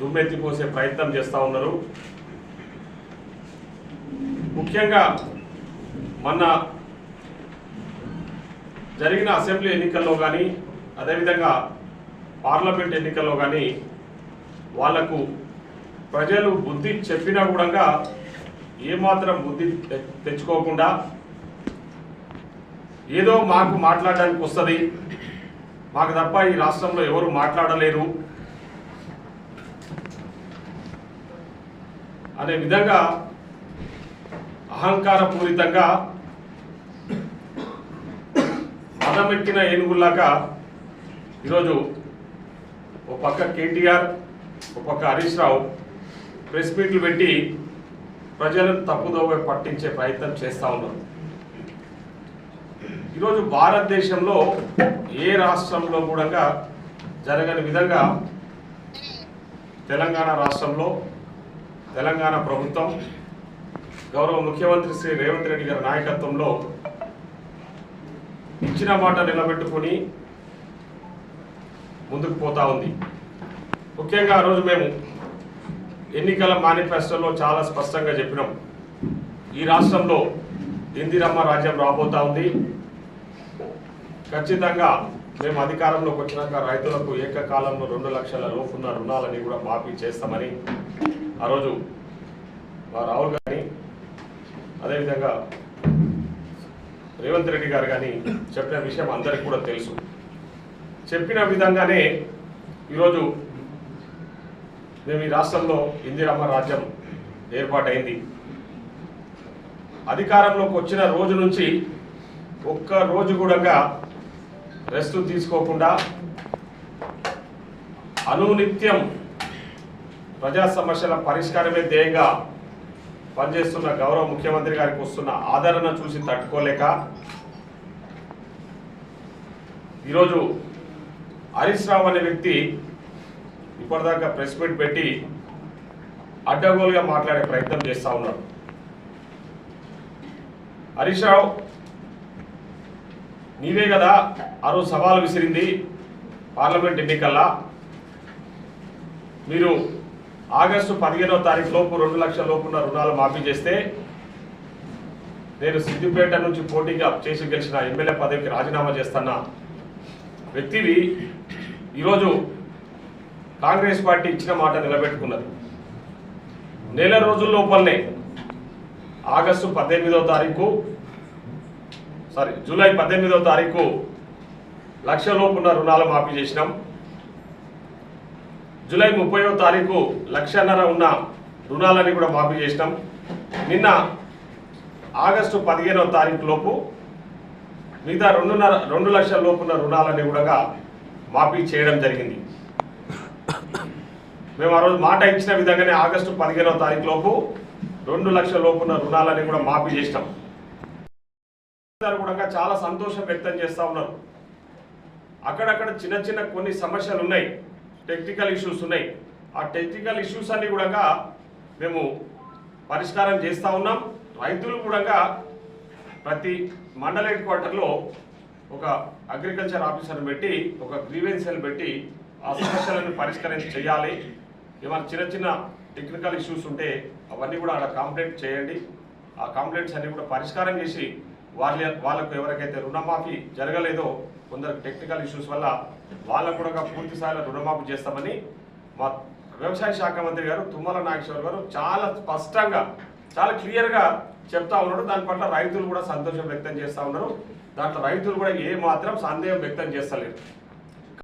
దుమ్మెత్తిపోసే ప్రయత్నం చేస్తూ ఉన్నారు. ముఖ్యంగా మొన్న జరిగిన అసెంబ్లీ ఎన్నికల్లో కానీ అదేవిధంగా పార్లమెంట్ ఎన్నికల్లో కానీ వాళ్ళకు ప్రజలు బుద్ధి చెప్పినా కూడా ఏమాత్రం బుద్ధి తె- తెచ్చుకోకుండా ఏదో మాకు మాట్లాడడానికి వస్తుంది. మాకు తప్ప ఈ రాష్ట్రంలో ఎవరు మాట్లాడలేరు. అనే విధంగా అహంకారపూరితంగా మదమెక్కిన ఏనుగుల్లాగా ఈరోజు ఒక పక్క కేటీఆర్ ఒక పక్క హరీష్ రావు ప్రెస్ మీట్లు పెట్టి ప్రజలను తప్పుదోవ పట్టించే ప్రయత్నం చేస్తూ ఉన్నారు. ఈరోజు భారతదేశంలో ఏ రాష్ట్రంలో కూడా జరగని విధంగా తెలంగాణ రాష్ట్రంలో తెలంగాణ ప్రభుత్వం గౌరవ ముఖ్యమంత్రి శ్రీ రేవంత్ రెడ్డి గారి నాయకత్వంలో ఇచ్చిన మాట నిలబెట్టుకొని ముందుకు పోతా ఉంది. ముఖ్యంగా ఆ రోజు మేము ఎన్నికల మేనిఫెస్టోలో చాలా స్పష్టంగా చెప్పినాం. ఈ రాష్ట్రంలో ఇందిరమ్మ రాజ్యం రాబోతా ఉంది. ఖచ్చితంగా మేము అధికారంలోకి వచ్చినాక రైతులకు ఏకకాలంలో రెండు లక్షల లోపున్న రుణాలని కూడా మాఫీ చేస్తామని ఆ రోజు మా రాహుల్ గారిని అదేవిధంగా రేవంత్ రెడ్డి గారు కానీ చెప్పిన విషయం అందరికీ కూడా తెలుసు. చెప్పిన విధంగానే ఈరోజు మేము ఈ రాష్ట్రంలో ఇందిరమ్మ రాజ్యం ఏర్పాటైంది. అధికారంలోకి వచ్చిన రోజు నుంచి ఒక్క రోజు కూడా రెస్ట్ తీసుకోకుండా అనునిత్యం ప్రజా సమస్యల పరిష్కారమే ధ్యేయంగా పనిచేస్తున్న గౌరవ ముఖ్యమంత్రి గారికి వస్తున్న ఆదరణ చూసి తట్టుకోలేక ఈరోజు హరీష్ రావు అనే వ్యక్తి ఇప్పటిదాకా ప్రెస్ మీట్ పెట్టి అడ్డగోలుగా మాట్లాడే ప్రయత్నం చేస్తూ ఉన్నాడు. హరీష్ రావు నీవే కదా ఆ రోజు సవాలు విసిరింది పార్లమెంట్ ఎన్నికల్లా? మీరు ఆగస్టు పదిహేనవ తారీఖు లోపు రెండు లక్షల లోపున్న రుణాలు మాఫీ చేస్తే నేను సిద్దిపేట నుంచి పోటీగా చేసి గెలిచిన ఎమ్మెల్యే పదవికి రాజీనామా చేస్తున్న వ్యక్తివి ఈరోజు కాంగ్రెస్ పార్టీ ఇచ్చిన మాట నిలబెట్టుకున్నది. నెల రోజుల లోపలనే ఆగస్టు పద్దెనిమిదవ తారీఖు సారీ జూలై పద్దెనిమిదవ తారీఖు లక్ష లోపున్న రుణాలు మాఫీ చేసినాం. జూలై ముప్పైవ తారీఖు లక్షన్నర ఉన్న రుణాలని కూడా మాఫీ చేసినాం. నిన్న ఆగస్టు పదిహేనవ తారీఖు లోపు మిగతా రెండున్నర రెండు లక్షల లోపున్న రుణాలని కూడా మాఫీ చేయడం జరిగింది. మేము ఆ రోజు మాట ఇచ్చిన విధంగానే ఆగస్టు పదిహేనవ తారీఖు లోపు రెండు లక్షల లోపున్న రుణాలని కూడా మాఫీ చేసినాం. కూడా చాలా సంతోషం వ్యక్తం చేస్తూ ఉన్నారు. అక్కడక్కడ చిన్న చిన్న కొన్ని సమస్యలు ఉన్నాయి. టెక్నికల్ ఇష్యూస్ ఉన్నాయి. ఆ టెక్నికల్ ఇష్యూస్ అన్ని కూడా మేము పరిష్కారం చేస్తూ ఉన్నాం. రైతులు కూడా ప్రతి మండల హెడ్ క్వార్టర్లో ఒక అగ్రికల్చర్ ఆఫీసర్ని పెట్టి ఒక గ్రీవెన్సీలు పెట్టి ఆ సమస్యలను పరిష్కరించి చేయాలి. ఏమైనా చిన్న చిన్న టెక్నికల్ ఇష్యూస్ ఉంటే అవన్నీ కూడా అక్కడ కంప్లైంట్ చేయండి. ఆ కంప్లైంట్స్ అన్ని కూడా పరిష్కారం చేసి వాళ్ళ వాళ్ళకు ఎవరికైతే రుణమాఫీ జరగలేదో కొందరు టెక్నికల్ ఇష్యూస్ వల్ల వాళ్ళకు కూడా పూర్తి స్థాయిలో రుణమాఫీ చేస్తామని మా వ్యవసాయ శాఖ మంత్రి గారు తుమ్మల నాగేశ్వర్ గారు చాలా స్పష్టంగా చాలా క్లియర్గా చెప్తా ఉన్నాడు దాని పట్ల రైతులు కూడా సంతోషం వ్యక్తం చేస్తూ ఉన్నారు. దాంట్లో రైతులు కూడా ఏ మాత్రం సందేహం వ్యక్తం చేస్తలేరు.